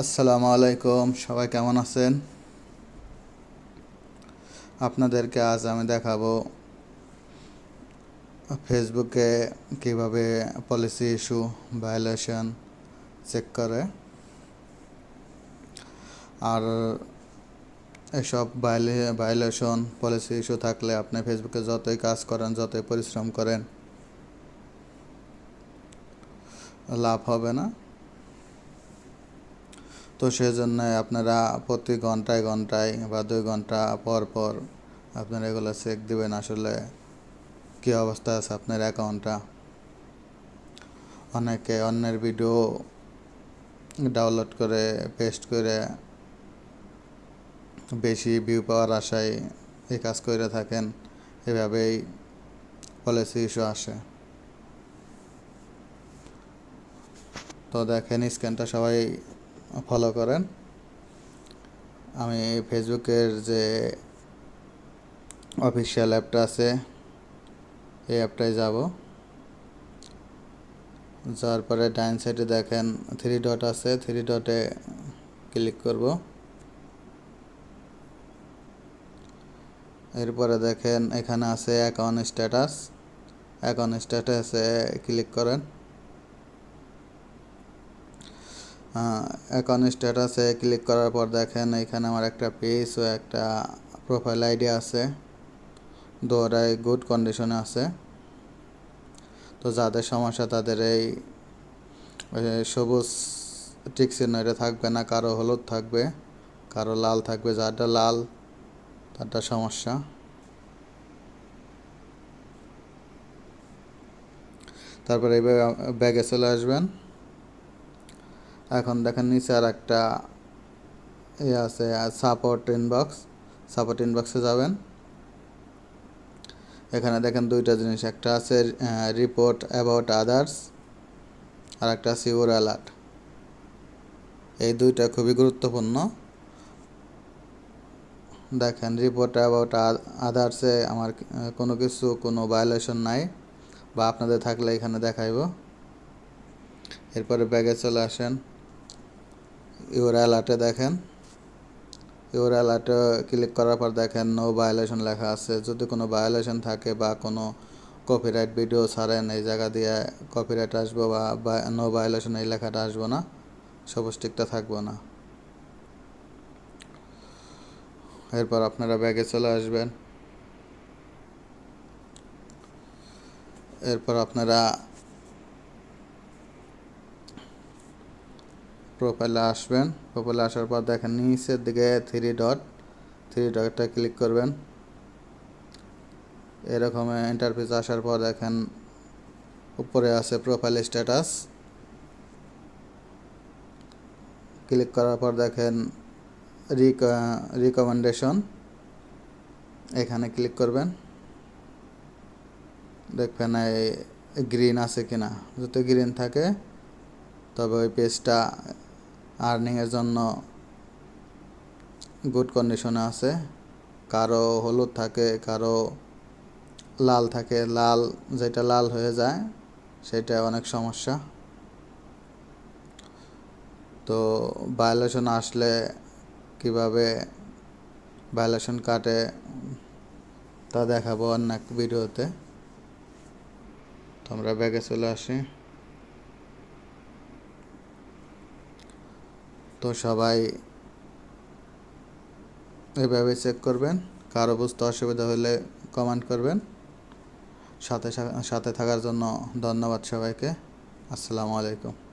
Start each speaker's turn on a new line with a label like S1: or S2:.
S1: আসসালামু আলাইকুম, সবাই কেমন আছেন? আপনাদেরকে আজ আমি দেখাবো ফেসবুকে কীভাবে পলিসি ইস্যু ভায়োলেশন চেক করে। আর এসব ভায়োলেশন পলিসি ইস্যু থাকলে আপনি ফেসবুকে যতই কাজ করেন, যতই পরিশ্রম করেন, লাভ হবে না। তো সেজন্য আপনারা প্রতি ঘন্টায় ঘন্টায় বা দুই ঘণ্টা পর পর আপনারা এগুলো চেক দিবেন আসলে কী অবস্থা আছে আপনার অ্যাকাউন্টটা অনেকে অন্যের ভিডিও ডাউনলোড করে পেস্ট করে বেশি ভিউ পাওয়ার আশায় এই কাজ করে থাকেন, এভাবেই পলিসি ইস্যু আসে। তো দেখেন স্ক্যানটা সবাই ফলো করেন। আমি ফেসবুকের যে অফিসিয়াল অ্যাপটা আছে, এই অ্যাপটায় যাব। যাওয়ার পরে ডাইন সাইডে দেখেন থ্রি ডট আছে থ্রি ডটে ক্লিক করব। এরপরে দেখেন এখানে আছে অ্যাকাউন্ট স্ট্যাটাস অ্যাকাউন্ট স্ট্যাটাসে ক্লিক করেন। অ্যাকাউন্ট স্ট্যাটাসে ক্লিক করার পর দেখেন এখানে আমার একটা পেজ ও একটা প্রোফাইল আইডি আছে। দুটাই গুড কন্ডিশনে আছে। তো যাদের সমস্যা তাদের এই সবুজ টিক চিহ্ন থাকবে না, কারও হলুদ থাকবে, কারও লাল থাকবে, যারটা লাল তারটা সমস্যা। তারপরে এইভাবে ব্যাগে চলে আসবেন। এখন দেখেন নিচে আর একটা ইয়ে আছে সাপোর্ট ইনবক্স সাপোর্ট ইনবক্সে যাবেন। এখানে দেখেন দুইটা জিনিস, একটা আছে রিপোর্ট অ্যাবাউট আদার্স আর একটা ইউর অ্যালার্ট এই দুইটা খুবই গুরুত্বপূর্ণ। দেখেন রিপোর্ট অ্যাবাউট আদার্সে আমার কোনো কিছু, কোনো ভায়োলেশন নাই, বা আপনাদের থাকলে এখানে দেখাইব। এরপরে ব্যাগে চলে আসেন। ইউর অ্যালার্টে দেখেন। ইউর অ্যালার্টে ক্লিক করার পর দেখেন নো ভায়োলেশন লেখা আছে। যদি কোনো ভায়োলেশন থাকে বা কোনো কপিরাইট ভিডিও ছাড়েন, এই জায়গা দিয়ে কপিরাইট আসব বা নো ভায়োলেশন এই লেখাটা আসব না। সবুজ টিকটা থাকব না। এরপর আপনারা ব্যাগে চলে আসবেন। এরপর আপনারা প্রোফাইলে আসবেন। প্রোফাইলে আসার পর দেখেন নিচের দিকে থ্রি ডট থ্রি ডটটা ক্লিক করবেন। এরকম ইন্টারফেস আসার পর দেখেন উপরে আছে প্রোফাইল স্ট্যাটাস ক্লিক করার পর দেখেন রিকমেন্ডেশন এখানে ক্লিক করবেন। দেখবেন এই গ্রিন আছে কিনা। যদি গ্রিন থাকে, তবে ওই পেজটা আর্নিংয়ের জন্য গুড কন্ডিশনে আছে। কারও হলুদ থাকে, কারও লাল থাকে। লাল, যেটা লাল হয়ে যায়, সেটা অনেক সমস্যা। তো ভায়োলেশন আসলে কীভাবে ভায়োলেশন কাটে, তা দেখাবো অন্য এক ভিডিওতে তো আমরা ব্যাগে চলে আসি। তো সবাই এভাবে চেক করবেন। কারও বুঝতে অসুবিধা হলে কমেন্ট করবেন। সাথে সাথে থাকার জন্য ধন্যবাদ সবাইকে। আসসালামু আলাইকুম।